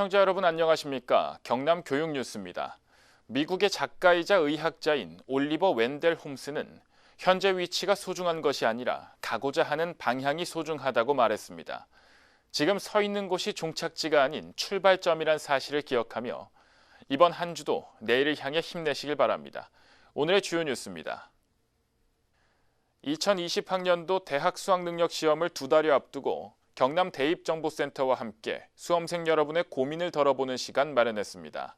시청자 여러분 안녕하십니까? 경남 교육 뉴스입니다. 미국의 작가이자 의학자인 올리버 웬델 홈스는 현재 위치가 소중한 것이 아니라 가고자 하는 방향이 소중하다고 말했습니다. 지금 서 있는 곳이 종착지가 아닌 출발점이란 사실을 기억하며 이번 한 주도 내일을 향해 힘내시길 바랍니다. 오늘의 주요 뉴스입니다. 2020학년도 대학 수학능력 시험을 두 달여 앞두고 경남 대입정보센터와 함께 수험생 여러분의 고민을 덜어보는 시간 마련했습니다.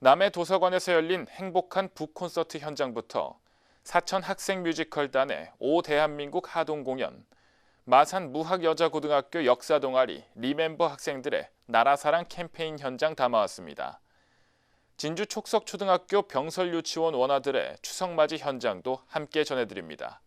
남해 도서관에서 열린 행복한 북콘서트 현장부터 사천 학생 뮤지컬단의 오 대한민국 하동 공연, 마산 무학여자고등학교 역사 동아리 리멤버 학생들의 나라사랑 캠페인 현장 담아왔습니다. 진주 촉석초등학교 병설유치원 원아들의 추석맞이 현장도 함께 전해드립니다.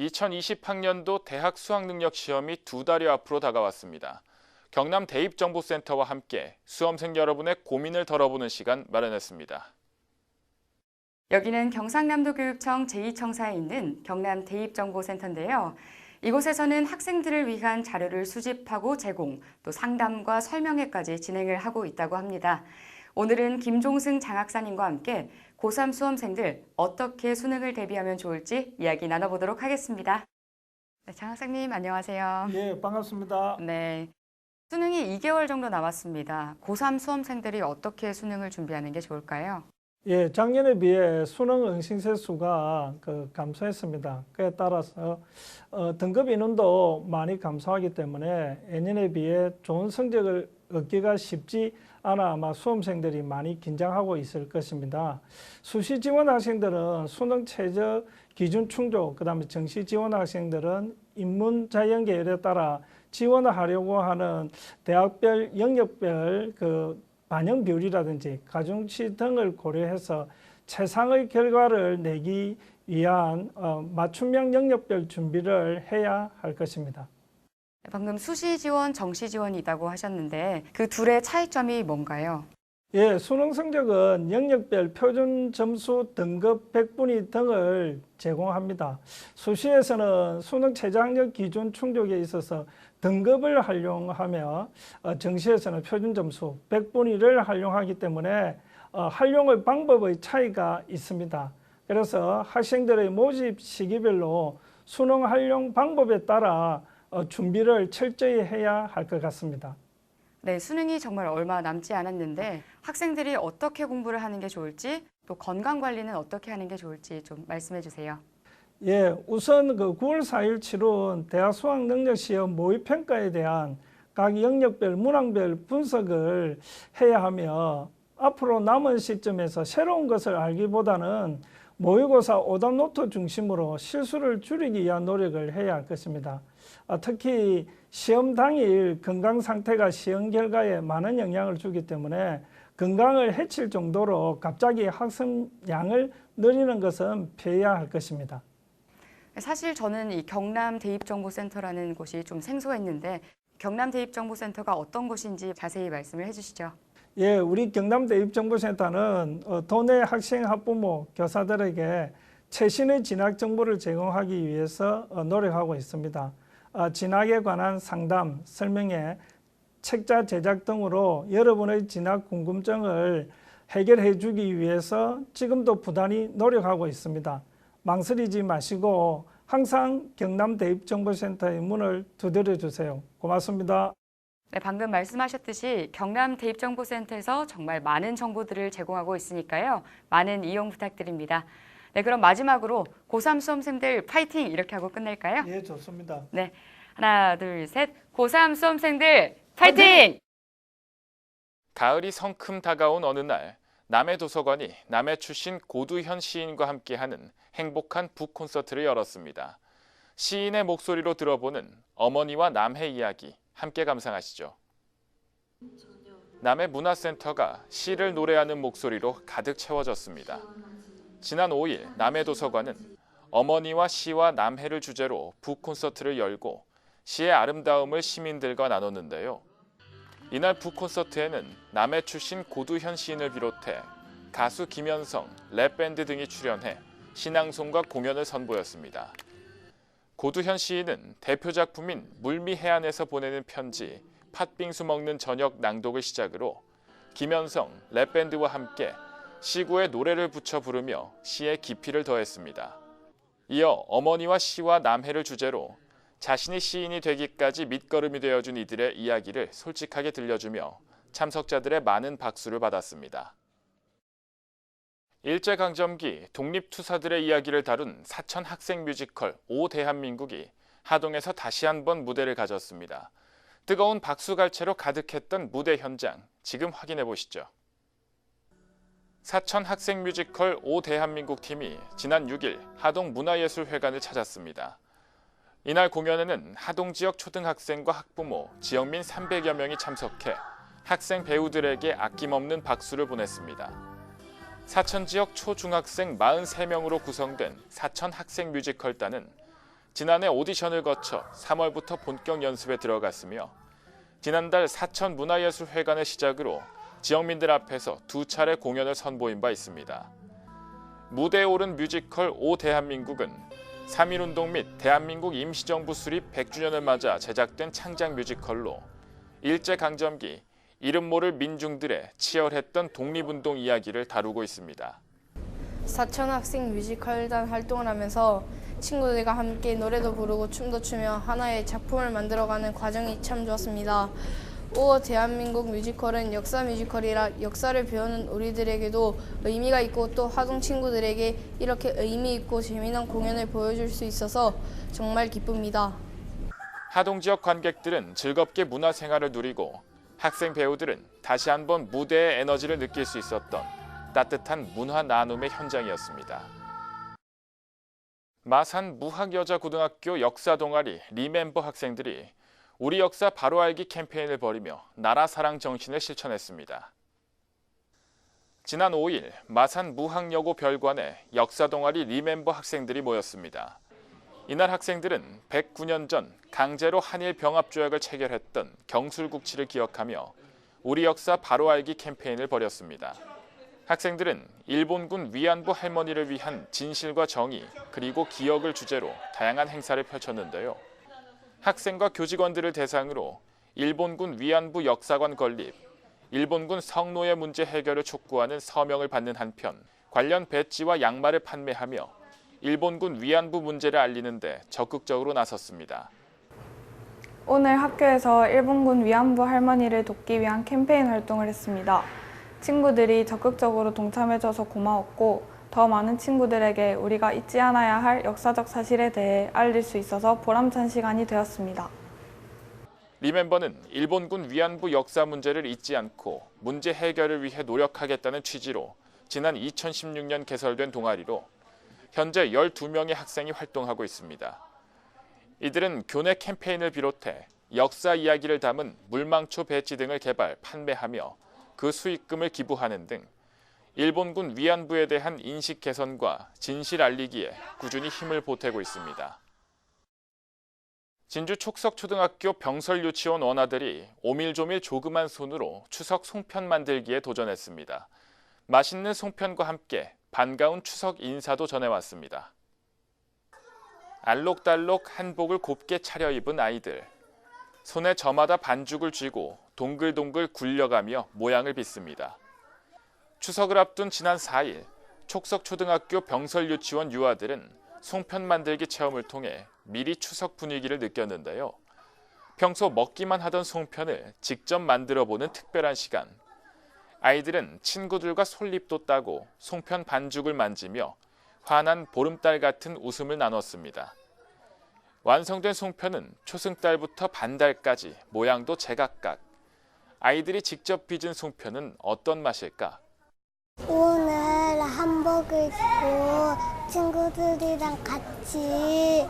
2020학년도 대학 수학능력 시험이 두 달여 앞으로 다가왔습니다. 경남 대입정보센터와 함께 수험생 여러분의 고민을 덜어보는 시간 마련했습니다. 여기는 경상남도 교육청 제2청사에 있는 경남 대입정보센터인데요. 이곳에서는 학생들을 위한 자료를 수집하고 제공, 또 상담과 설명회까지 진행을 하고 있다고 합니다. 오늘은 김종승 장학사님과 함께 고3 수험생들 어떻게 수능을 대비하면 좋을지 이야기 나눠보도록 하겠습니다. 네, 장학사님 안녕하세요. 예, 반갑습니다. 네. 수능이 2개월 정도 남았습니다. 고3 수험생들이 어떻게 수능을 준비하는 게 좋을까요? 예, 작년에 비해 수능 응시세 수가 그 감소했습니다. 그에 따라서 어, 등급 인원도 많이 감소하기 때문에 예년에 비해 좋은 성적을 얻기가 쉽지 않아 아마 수험생들이 많이 긴장하고 있을 것입니다. 수시 지원 학생들은 수능 최저 기준 충족, 그 다음에 정시 지원 학생들은 인문 자연 계열에 따라 지원을 하려고 하는 대학별 영역별 그 반영 비율이라든지 가중 치 등을 고려해서 최상의 결과를 내기 위한 어, 맞춤형 영역별 준비를 해야 할 것입니다. 방금 수시 지원, 정시 지원이 있다고 하셨는데 그 둘의 차이점이 뭔가요? 예, 수능 성적은 영역별 표준 점수 등급 100분위 등을 제공합니다. 수시에서는 수능 최저학력 기준 충족에 있어서 등급을 활용하며 어, 정시에서는 표준 점수 100분위를 활용하기 때문에 어, 활용의 방법의 차이가 있습니다. 그래서 학생들의 모집 시기별로 수능 활용 방법에 따라 어, 준비를 철저히 해야 할 것 같습니다. 네, 수능이 정말 얼마 남지 않았는데 학생들이 어떻게 공부를 하는 게 좋을지 또 건강 관리는 어떻게 하는 게 좋을지 좀 말씀해 주세요. 예, 우선 그 9월 4일 치룬 대학 수학 능력 시험 모의 평가에 대한 각 영역별 문항별 분석을 해야 하며 앞으로 남은 시점에서 새로운 것을 알기보다는 모의고사 오답 노트 중심으로 실수를 줄이기 위한 노력을 해야 할 것입니다. 아, 특히 시험 당일 건강 상태가 시험 결과에 많은 영향을 주기 때문에 건강을 해칠 정도로 갑자기 학습량을 늘리는 것은 피해야 할 것입니다. 사실 저는 이 경남 대입정보센터라는 곳이 좀 생소했는데 경남 대입정보센터가 어떤 곳인지 자세히 말씀을 해주시죠. 예, 우리 경남 대입정보센터는 어, 도내 학생, 학부모, 교사들에게 최신의 진학 정보를 제공하기 위해서 어, 노력하고 있습니다. 아, 진학에 관한 상담, 설명회, 책자 제작 등으로 여러분의 진학 궁금증을 해결해 주기 위해서 지금도 부단히 노력하고 있습니다. 망설이지 마시고 항상 경남대입정보센터의 문을 두드려 주세요. 고맙습니다. 네, 방금 말씀하셨듯이 경남 대입정보센터에서 정말 많은 정보들을 제공하고 있으니까요. 많은 이용 부탁드립니다. 네, 그럼 마지막으로 고3 수험생들 파이팅 이렇게 하고 끝낼까요? 예, 좋습니다. 네, 하나, 둘, 셋. 고3 수험생들 파이팅! 가을이 성큼 다가온 어느 날 남해 도서관이 남해 출신 고두현 시인과 함께하는 행복한 북 콘서트를 열었습니다. 시인의 목소리로 들어보는 어머니와 남해 이야기 함께 감상하시죠. 남해 문화센터가 시를 노래하는 목소리로 가득 채워졌습니다. 지난 5일 남해 도서관은 어머니와 시와 남해를 주제로 북 콘서트를 열고 시의 아름다움을 시민들과 나눴는데요. 이날 북 콘서트에는 남해 출신 고두현 시인을 비롯해 가수 김현성, 랩밴드 등이 출연해 신앙송과 공연을 선보였습니다. 고두현 시인은 대표 작품인 물미 해안에서 보내는 편지, 팥빙수 먹는 저녁 낭독을 시작으로 김현성 랩밴드와 함께 시구에 노래를 붙여 부르며 시의 깊이를 더했습니다. 이어 어머니와 시와 남해를 주제로 자신이 시인이 되기까지 밑거름이 되어준 이들의 이야기를 솔직하게 들려주며 참석자들의 많은 박수를 받았습니다. 일제강점기 독립투사들의 이야기를 다룬 사천 학생 뮤지컬 오 대한민국이 하동에서 다시 한번 무대를 가졌습니다. 뜨거운 박수갈채로 가득했던 무대 현장 지금 확인해 보시죠. 사천 학생 뮤지컬 오 대한민국 팀이 지난 6일 하동 문화예술회관을 찾았습니다. 이날 공연에는 하동 지역 초등학생과 학부모, 지역민 300여 명이 참석해 학생 배우들에게 아낌없는 박수를 보냈습니다. 사천 지역 초중학생 43명으로 구성된 사천 학생 뮤지컬단은 지난해 오디션을 거쳐 3월부터 본격 연습에 들어갔으며 지난달 사천 문화예술회관을 시작으로 지역민들 앞에서 두 차례 공연을 선보인 바 있습니다. 무대에 오른 뮤지컬 오 대한민국은 3.1운동 및 대한민국 임시정부 수립 100주년을 맞아 제작된 창작 뮤지컬로 일제강점기 이름 모를 민중들의 치열했던 독립운동 이야기를 다루고 있습니다. 사천 학생 뮤지컬단 활동을 하면서 친구들과 함께 노래도 부르고 춤도 추며 하나의 작품을 만들어가는 과정이 참 좋았습니다. 오 대한민국 뮤지컬은 역사 뮤지컬이라 역사를 배우는 우리들에게도 의미가 있고 또 하동 친구들에게 이렇게 의미 있고 재미난 공연을 보여줄 수 있어서 정말 기쁩니다. 하동 지역 관객들은 즐겁게 문화 생활을 누리고 학생 배우들은 다시 한번 무대의 에너지를 느낄 수 있었던 따뜻한 문화 나눔의 현장이었습니다. 마산 무학여자고등학교 역사 동아리 리멤버 학생들이 우리 역사 바로 알기 캠페인을 벌이며 나라 사랑 정신을 실천했습니다. 지난 5일 마산 무학여고 별관에 역사 동아리 리멤버 학생들이 모였습니다. 이날 학생들은 109년 전 강제로 한일 병합 조약을 체결했던 경술국치를 기억하며 우리 역사 바로 알기 캠페인을 벌였습니다. 학생들은 일본군 위안부 할머니를 위한 진실과 정의 그리고 기억을 주제로 다양한 행사를 펼쳤는데요. 학생과 교직원들을 대상으로 일본군 위안부 역사관 건립, 일본군 성노예 문제 해결을 촉구하는 서명을 받는 한편 관련 배지와 양말을 판매하며 일본군 위안부 문제를 알리는데 적극적으로 나섰습니다. 오늘 학교에서 일본군 위안부 할머니를 돕기 위한 캠페인 활동을 했습니다. 친구들이 적극적으로 동참해줘서 고마웠고 더 많은 친구들에게 우리가 잊지 않아야 할 역사적 사실에 대해 알릴 수 있어서 보람찬 시간이 되었습니다. 리멤버는 일본군 위안부 역사 문제를 잊지 않고 문제 해결을 위해 노력하겠다는 취지로 지난 2016년 개설된 동아리로 현재 12명의 학생이 활동하고 있습니다. 이들은 교내 캠페인을 비롯해 역사 이야기를 담은 물망초 배지 등을 개발, 판매하며 그 수익금을 기부하는 등 일본군 위안부에 대한 인식 개선과 진실 알리기에 꾸준히 힘을 보태고 있습니다. 진주 촉석초등학교 병설 유치원 원아들이 오밀조밀 조그만 손으로 추석 송편 만들기에 도전했습니다. 맛있는 송편과 함께 반가운 추석 인사도 전해왔습니다. 알록달록 한복을 곱게 차려입은 아이들. 손에 저마다 반죽을 쥐고 동글동글 굴려가며 모양을 빚습니다. 추석을 앞둔 지난 4일 촉석초등학교 병설유치원 유아들은 송편 만들기 체험을 통해 미리 추석 분위기를 느꼈는데요. 평소 먹기만 하던 송편을 직접 만들어 보는 특별한 시간. 아이들은 친구들과 솔잎도 따고 송편 반죽을 만지며 환한 보름달 같은 웃음을 나눴습니다. 완성된 송편은 초승달부터 반달까지 모양도 제각각. 아이들이 직접 빚은 송편은 어떤 맛일까? 오늘 한복을 입고 친구들이랑 같이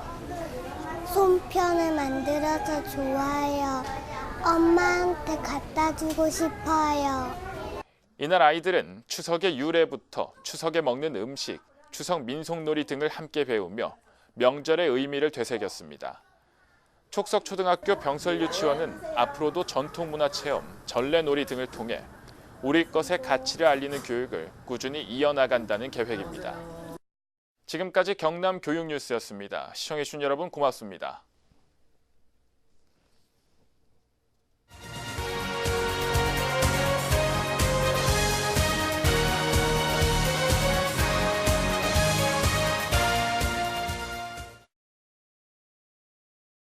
손편을 만들어서 좋아요. 엄마한테 갖다 주고 싶어요. 이날 아이들은 추석의 유래부터 추석에 먹는 음식, 추석 민속놀이 등을 함께 배우며 명절의 의미를 되새겼습니다. 촉석초등학교 병설유치원은 앞으로도 전통문화체험, 전래놀이 등을 통해 우리 것의 가치를 알리는 교육을 꾸준히 이어나간다는 계획입니다. 지금까지 경남 교육뉴스였습니다. 시청해주신 여러분 고맙습니다.